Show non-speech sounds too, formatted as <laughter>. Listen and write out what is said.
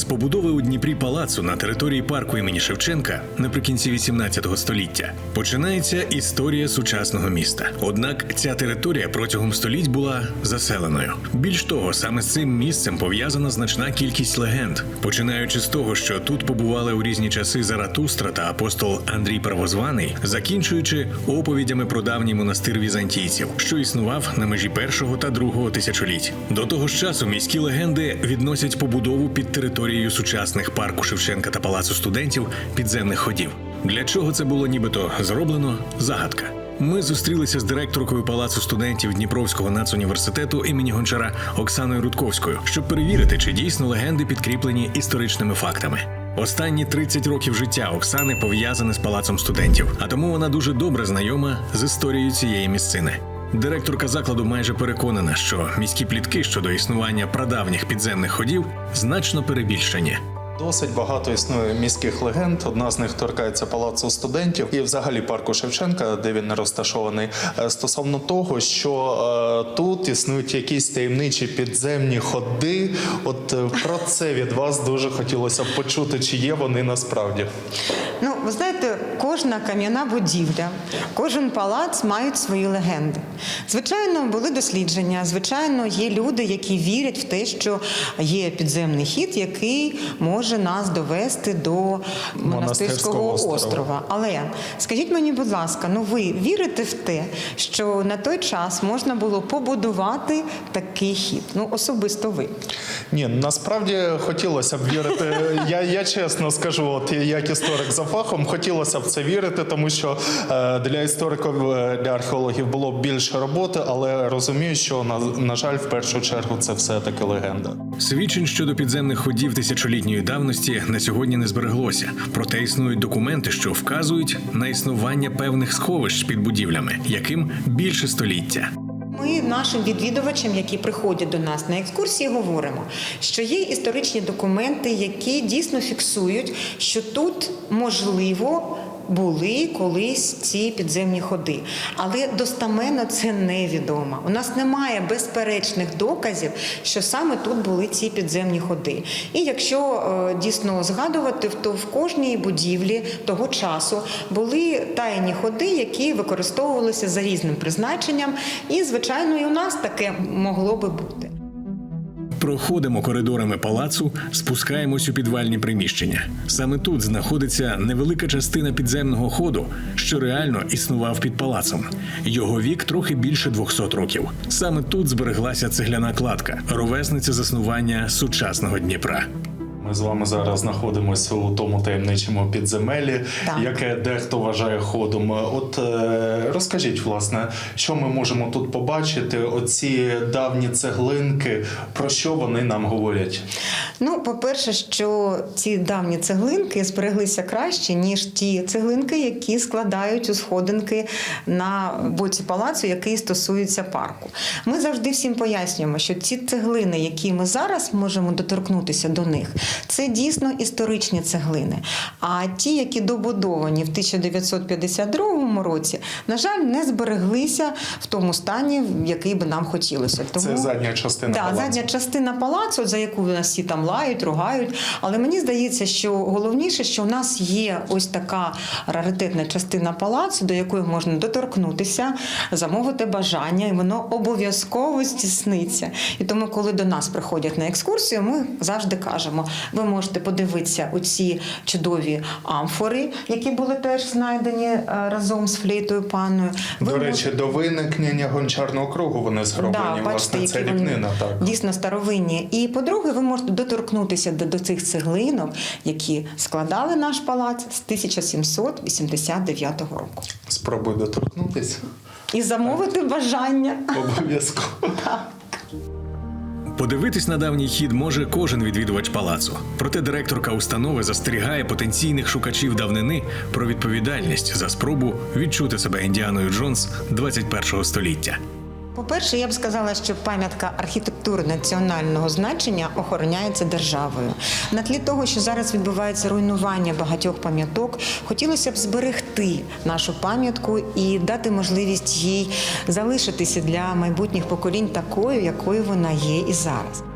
З побудови у Дніпрі палацу на території парку імені Шевченка наприкінці 18 століття починається історія сучасного міста. Однак ця територія протягом століть була заселеною. Більш того, саме з цим місцем пов'язана значна кількість легенд, починаючи з того, що тут побували у різні часи Заратустра та апостол Андрій Правозваний, закінчуючи оповідями про давній монастир візантійців, що існував на межі першого та другого тисячоліть. До того ж часу міські легенди відносять побудову під територією сучасних парку Шевченка та палацу студентів підземних ходів. Для чого це було нібито зроблено? Загадка. Ми зустрілися з директоркою палацу студентів Дніпровського нацуніверситету імені Гончара Оксаною Рудковською, щоб перевірити, чи дійсно легенди підкріплені історичними фактами. Останні 30 років життя Оксани пов'язані з палацом студентів, а тому вона дуже добре знайома з історією цієї місцини. Директорка закладу майже переконана, що міські плітки щодо існування прадавніх підземних ходів значно перебільшені. Досить багато існує міських легенд. Одна з них торкається палацу студентів і взагалі парку Шевченка, де він розташований, е, стосовно того, що е, тут існують якісь таємничі підземні ходи. От е, про це від вас дуже хотілося б почути, чи є вони насправді. Ну, ви знаєте, кожна кам'яна будівля, кожен палац мають свої легенди. Звичайно, були дослідження. Звичайно, є люди, які вірять в те, що є підземний хід, який може нас довести до монастирського острова. острова. Але скажіть мені, будь ласка, ну ви вірите в те, що на той час можна було побудувати такий хід? Ну, особисто ви. Ні, насправді хотілося б вірити. Я, я чесно скажу, от як історик за фахом, хотілося б це вірити, тому що е, для істориків, е, для археологів було більше роботи, але розумію, що на, на жаль, в першу чергу це все таки легенда. Свідчень щодо підземних ходів тисячолітньої давності на сьогодні не збереглося. Проте існують документи, що вказують на існування певних сховищ під будівлями, яким більше століття. Ми нашим відвідувачам, які приходять до нас на екскурсії, говоримо, що є історичні документи, які дійсно фіксують, що тут можливо. Були колись ці підземні ходи, але достаменно це невідомо. У нас немає безперечних доказів, що саме тут були ці підземні ходи. І якщо е, дійсно згадувати, то в кожній будівлі того часу були тайні ходи, які використовувалися за різним призначенням. І, звичайно, і у нас таке могло би бути. Проходимо коридорами палацу, спускаємось у підвальні приміщення. Саме тут знаходиться невелика частина підземного ходу, що реально існував під палацом. Його вік трохи більше 200 років. Саме тут збереглася цегляна кладка, ровесниця заснування сучасного Дніпра. Ми з вами зараз знаходимося у тому таємничому підземелі, Так. яке дехто вважає ходом. От е, розкажіть, власне, що ми можемо тут побачити? Оці давні цеглинки, про що вони нам говорять? Ну, по-перше, що ці давні цеглинки збереглися краще, ніж ті цеглинки, які складають у сходинки на боці палацу, який стосується парку. Ми завжди всім пояснюємо, що ці цеглини, які ми зараз можемо доторкнутися до них, це дійсно історичні цеглини. А ті, які добудовані в 1952 році, на жаль, не збереглися в тому стані, в який би нам хотілося. Це задня частина Да, палацу. задня частина палацу, за яку нас всі там лають, ругають. Але мені здається, що головніше, що у нас є ось така раритетна частина палацу, до якої можна доторкнутися, замовити бажання, і воно обов'язково здійсниться. І тому, коли до нас приходять на екскурсію, ми завжди кажемо: ви можете подивитися оці чудові амфори, які були теж знайдені е, разом з флейтою паною. До Ви речі, до виникнення гончарного кругу вони зроблені. власне, це які рівнина. Так. дійсно старовинні. І по-друге, ви можете доторкнутися до, до цих цеглинок, які складали наш палац з 1789 року. Спробуй доторкнутися. І замовити бажання. Обов'язково. <laughs> Подивитись на давній хід може кожен відвідувач палацу. Проте директорка установи застерігає потенційних шукачів давнини про відповідальність за спробу відчути себе Індіаною Джонс 21 століття. По-перше, я б сказала, що пам'ятка архітектури національного значення охороняється державою. На тлі того, що зараз відбувається руйнування багатьох пам'яток, хотілося б зберегти нашу пам'ятку і дати можливість їй залишитися для майбутніх поколінь такою, якою вона є і зараз.